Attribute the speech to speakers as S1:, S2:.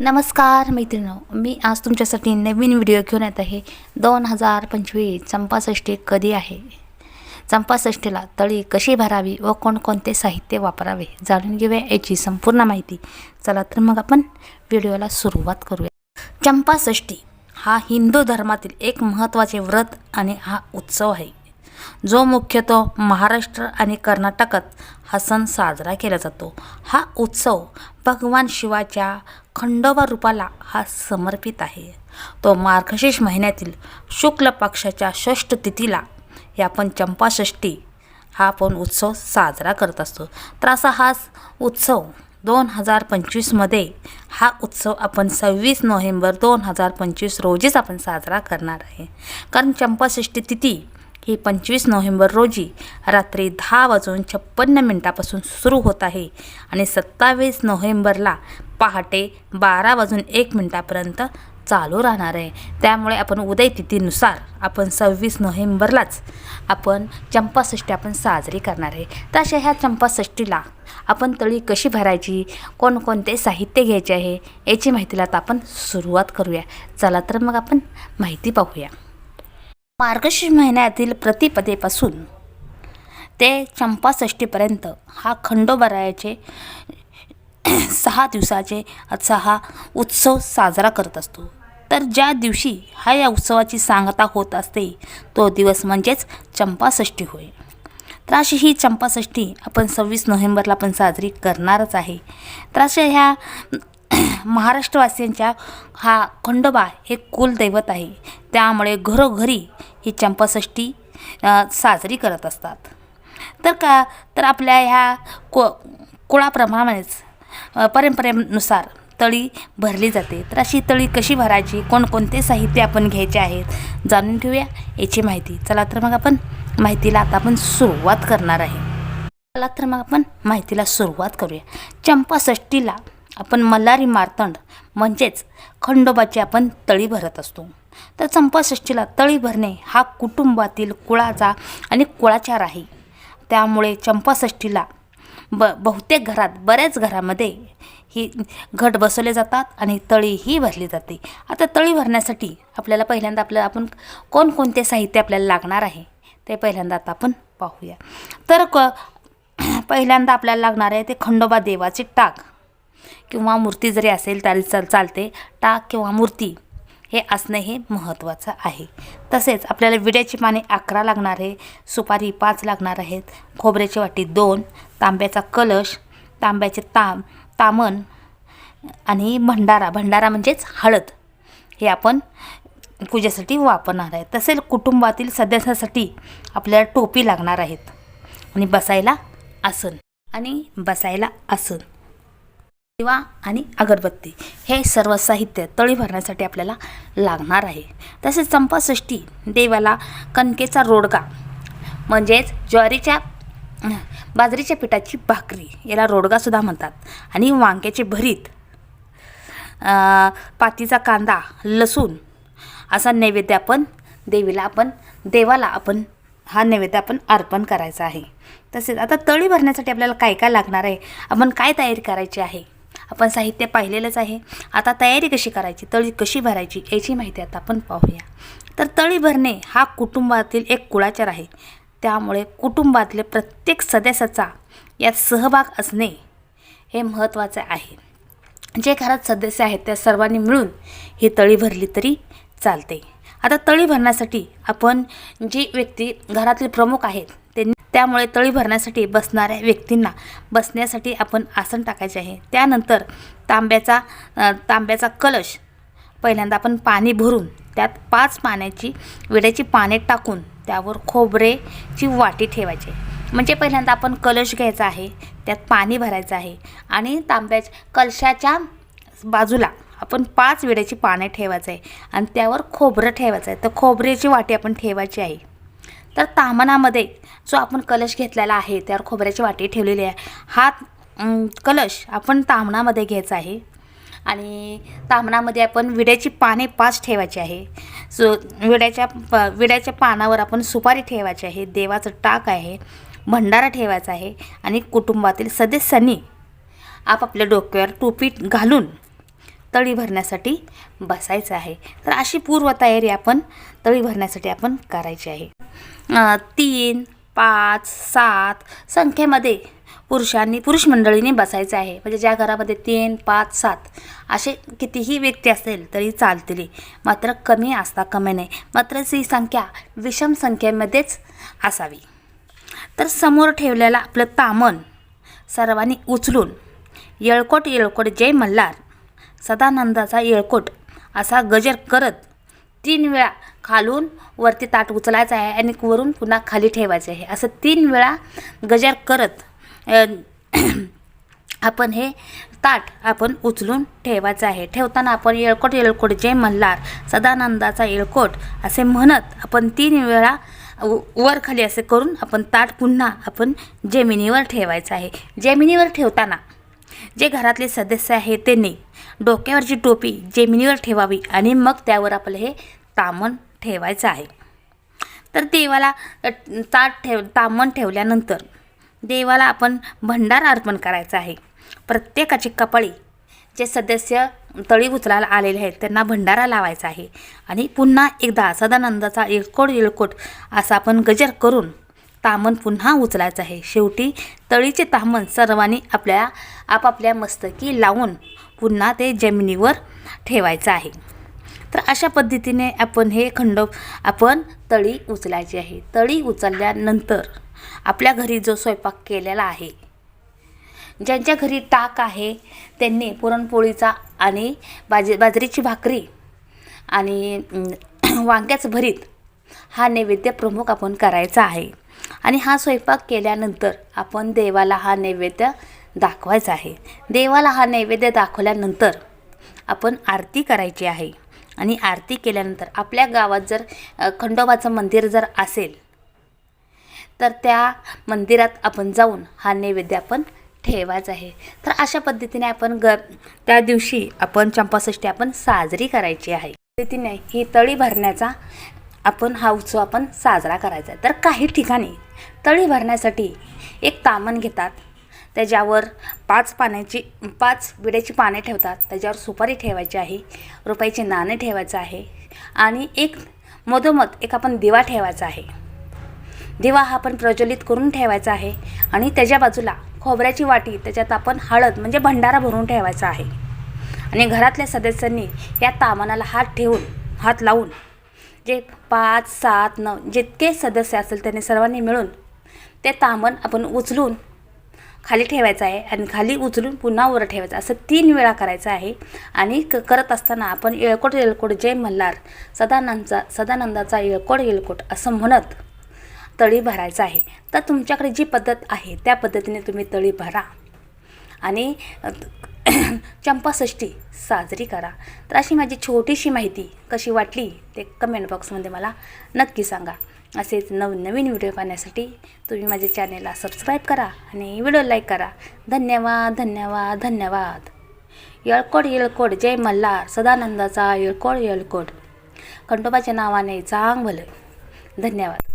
S1: नमस्कार मैत्रिणो मी आज तुमच्यासाठी नवीन व्हिडिओ घेऊन येत आहे. दोन हजार पंचवीस चंपाषष्ठी कधी आहे? चंपाषष्ठीला तळी कशी भरावी व कोणकोणते साहित्य वापरावे जाणून घेऊया याची संपूर्ण माहिती. चला तर मग आपण व्हिडिओला सुरुवात करूया. चंपाषष्ठी हा हिंदू धर्मातील एक महत्त्वाचे व्रत आणि हा उत्सव आहे. जो मुख्यतः महाराष्ट्र आणि कर्नाटकात हा सण साजरा केला जातो. हा उत्सव भगवान शिवाच्या खंडोबा रूपाला हा समर्पित आहे. तो मार्गशीर्ष महिन्यातील शुक्ल पक्षाच्या षष्ठ तिथीला हे आपण चंपाषष्ठी हा आपण उत्सव साजरा करत असतो. तर असा हा उत्सव दोन हजार पंचवीसमध्ये हा उत्सव आपण सव्वीस नोव्हेंबर दोन हजार पंचवीस रोजीच आपण साजरा करणार आहे. कारण चंपाषष्ठी तिथी ही पंचवीस नोव्हेंबर रोजी रात्री दहा वाजून छप्पन्न मिनटापासून सुरू होत आहे आणि सत्तावीस नोव्हेंबरला पहाटे बारा वाजून एक मिनटापर्यंत चालू राहणार आहे. त्यामुळे आपण उदय तिथीनुसार आपण सव्वीस नोव्हेंबरलाच आपण चंपाषष्ठी आपण साजरी करणार आहे. तशा ह्या चंपाषष्ठीला आपण तळी कशी भरायची? कोणकोणते साहित्य घ्यायचे आहे? याची माहितीला आता आपण सुरुवात करूया. चला तर मग आपण माहिती पाहूया. मार्गशीर्ष महिन्यातील प्रतिपदेपासून ते चंपाषष्ठीपर्यंत हा खंडोबरायाचे सहा दिवसाचे असा हा उत्सव साजरा करत असतो. तर ज्या दिवशी हा या उत्सवाची सांगता होत असते तो दिवस म्हणजेच चंपाषष्ठी होय. तर अशी ही चंपाषष्ठी आपण सव्वीस नोव्हेंबरला पण साजरी करणारच आहे. तर अशा ह्या महाराष्ट्रवासियांच्या हा खंडोबा हे कुलदैवत आहे. त्यामुळे घरोघरी ही चंपाषष्ठी साजरी करत असतात. तर का तर आपल्या ह्या को कुळाप्रमाणेच परंपरेनुसार तळी भरली जाते. तर अशी तळी कशी भरायची कोणकोणते साहित्य आपण घ्यायचे आहेत जाणून घेऊया याची माहिती. चला तर मग आपण माहितीला आता आपण सुरुवात करणार आहे. चला तर मग आपण माहितीला सुरुवात करूया. चंपाषष्ठीला आपण मल्हारी मार्तंड म्हणजेच खंडोबाची आपण तळी भरत असतो. तर चंपाषष्ठीला तळी भरणे हा कुटुंबातील कुळाचा आणि कुळाचार आहे. त्यामुळे चंपाषष्ठीला ब बहुतेक घरात बऱ्याच घरामध्ये ही घट बसवले जातात आणि तळी ही भरली जाते. आता तळी भरण्यासाठी आपल्याला पहिल्यांदा आपल्याला आपण कोणकोणते साहित्य आपल्याला लागणार आहे ते पहिल्यांदा आता आपण पाहूया. तर क पहिल्यांदा आपल्याला लागणार आहे ते खंडोबा देवाचे टाक. किंवा मूर्ती जरी असेल तरी चाल चालते. टाक किंवा मूर्ती हे असणं हे महत्त्वाचं आहे. तसेच आपल्याला विड्याची पाने अकरा लागणार आहे सुपारी पाच लागणार आहेत खोबऱ्याची वाटी दोन तांब्याचा कलश तांब्याचे ताम तामण आणि भंडारा. भंडारा म्हणजेच हळद. हे आपण पूजेसाठी वापरणार आहे. तसेच कुटुंबातील सदस्यासाठी आपल्याला टोपी लागणार आहेत. आणि बसायला आसन. आणि बसायला आसन. दिवा आणि अगरबत्ती हे सर्व साहित्य तळी भरण्यासाठी आपल्याला लागणार आहे. तसेच चंपाषष्ठी देवाला कणकेचा रोडगा म्हणजेच ज्वारीच्या बाजरीच्या पिठाची भाकरी याला रोडगासुद्धा म्हणतात. आणि वांग्याचे भरीत पातीचा कांदा लसूण असा नैवेद्य आपण देवीला आपण देवाला आपण हा नैवेद्य आपण अर्पण करायचा आहे. तसेच आता तळी भरण्यासाठी आपल्याला काय काय लागणार आहे? आपण काय तयारी करायची आहे? आपण साहित्य पाहिलेलंच आहे. आता तयारी कशी करायची? तळी कशी भरायची? याची माहिती आता आपण पाहूया. तर तळी भरणे हा कुटुंबातील एक कुळाचार आहे. त्यामुळे कुटुंबातले प्रत्येक सदस्याचा यात सहभाग असणे हे महत्त्वाचे आहे. जे घरात सदस्य आहेत त्या सर्वांनी मिळून ही तळी भरली तरी चालते. आता तळी भरण्यासाठी आपण जी व्यक्ती घरातील प्रमुख आहेत त्यांनी त्यामुळे तळी भरण्यासाठी बसणाऱ्या व्यक्तींना बसण्यासाठी आपण आसन टाकायचे आहे. त्यानंतर तांब्याचा तांब्याचा कलश. पहिल्यांदा आपण पाणी भरून त्यात पाच पाण्याची विड्याची पाने टाकून त्यावर खोबरेची वाटी ठेवायची. म्हणजे पहिल्यांदा आपण कलश घ्यायचा आहे त्यात पाणी भरायचं आहे आणि तांब्याच्या कलशाच्या बाजूला आपण पाच विड्याची पाने ठेवायचं आहे आणि त्यावर खोबरं ठेवायचं आहे. तर खोबऱ्याची वाटी आपण ठेवायची आहे. तर तामणामध्ये जो आपण कलश घेतलेला आहे त्यावर खोबऱ्याची वाटी ठेवलेली आहे. हा कलश आपण तामणामध्ये घ्यायचा आहे. आणि तामणामध्ये आपण विड्याची पाने पाच ठेवायची आहे. सो विड्याच्या प विड्याच्या पानावर आपण सुपारी ठेवायची आहे देवाचं टाक आहे भंडारा ठेवायचा आहे आणि कुटुंबातील सदस्यांनी आपापल्या डोक्यावर टोपी घालून तळी भरण्यासाठी बसायचं आहे. तर अशी पूर्वतयारी आपण तळी भरण्यासाठी आपण करायची आहे. तीन पाच सात संख्येमध्ये पुरुषांनी पुरुष मंडळीने बसायचं आहे. म्हणजे ज्या घरामध्ये तीन पाच सात असे कितीही व्यक्ती असेल तरी चालतील. मात्र कमी असता कमी नाही. मात्र ही संख्या विषम संख्येमध्येच असावी. तर समोर ठेवलेलं आपलं तामण सर्वांनी उचलून येळकोट येळकोट जय मल्हार सदानंदाचा येळकोट असा गजर करत तीन वेळा खालून वरती ताट उचलायचं आहे आणि वरून पुन्हा खाली ठेवायचं आहे. असं तीन वेळा गजर करत आपण हे ताट आपण उचलून ठेवायचं आहे. ठेवताना आपण येळकोट येळकोट जे मल्हार सदानंदाचा येळकोट असे म्हणत आपण तीन वेळा व- वर खाली असे करून आपण ताट पुन्हा आपण जमिनीवर ठेवायचं आहे. जमिनीवर ठेवताना जे घरातले सदस्य आहेत त्यांनी डोक्यावरची टोपी जमिनीवर ठेवावी आणि मग त्यावर आपलं हे तामण ठेवायचं आहे. तर देवाला ताट ठेव तामण ठेवल्यानंतर देवाला आपण भंडार अर्पण करायचा आहे. प्रत्येकाची कपाळी जे सदस्य तळी उचलायला आलेले आहेत त्यांना भंडारा लावायचा आहे. आणि पुन्हा एकदा सदानंदाचा इळकोट इळकोट असा आपण गजर करून तामण पुन्हा उचलायचं आहे. शेवटी तळीचे तामण सर्वांनी आपल्या आपापल्या मस्तकी लावून पुन्हा ते जमिनीवर ठेवायचं आहे. तर अशा पद्धतीने आपण हे खंड आपण तळी उचलायची आहे. तळी उचलल्यानंतर आपल्या घरी जो स्वयंपाक केलेला आहे ज्यांच्या घरी टाक आहे त्यांनी पुरणपोळीचा आणि बाजे बाजरीची भाकरी आणि वांग्याच वांग्याचं भरीत हा नैवेद्य प्रमुख आपण करायचा आहे. आणि हा स्वयंपाक केल्यानंतर आपण देवाला हा नैवेद्य दाखवायचा आहे. देवाला हा नैवेद्य दाखवल्यानंतर आपण आरती करायची आहे. आणि आरती केल्यानंतर आपल्या गावात जर खंडोबाचं मंदिर जर असेल तर त्या मंदिरात आपण जाऊन हा नैवेद्य आपण ठेवायचा आहे. तर अशा पद्धतीने आपण ग त्या दिवशी आपण चंपाषष्ठी आपण साजरी करायची आहे. पद्धतीने ही तळी भरण्याचा आपण हा उत्सव आपण साजरा करायचा आहे. तर काही ठिकाणी तळी भरण्यासाठी एक तामण घेतात. त्याच्यावर पाच पाण्याची पाच विड्याची पाने ठेवतात. त्याच्यावर सुपारी ठेवायची आहे रुपयाचे नाणे ठेवायचं आहे आणि एक मधोमध एक आपण दिवा ठेवायचा आहे. दिवा हा आपण प्रज्वलित करून ठेवायचा आहे आणि त्याच्या बाजूला खोबऱ्याची वाटी त्याच्यात आपण हळद म्हणजे भंडारा भरून ठेवायचा आहे. आणि घरातल्या सदस्यांनी या तामानाला हात ठेवून हात लावून जे पाच सात नऊ जितके सदस्य असेल त्यांनी सर्वांनी मिळून ते तामण आपण उचलून खाली ठेवायचं आहे आणि खाली उचलून पुन्हा वर ठेवायचं. असं तीन वेळा करायचं आहे. आणि क करत असताना आपण येळकोट येळकोट जय मल्हार सदानंदचा सदानंदाचा येळकोट येळकोट असं म्हणत तळी भरायचं आहे. तर तुमच्याकडे जी पद्धत आहे त्या पद्धतीने तुम्ही तळी भरा. आणि चंपाषष्ठी साजरी करा. तर अशी माझी छोटीशी माहिती कशी वाटली ते कमेंट बॉक्समध्ये मला नक्की सांगा. असेच नवनवीन व्हिडिओ पाहण्यासाठी तुम्ही माझ्या चॅनेलला सबस्क्राईब करा आणि व्हिडिओ लाईक करा. धन्यवाद धन्यवाद धन्यवाद. येळकोट येळकोट जय मल्हार सदानंदाचा येळकोट येळकोट खंडोबाच्या नावाने चांग भलं धन्यवाद.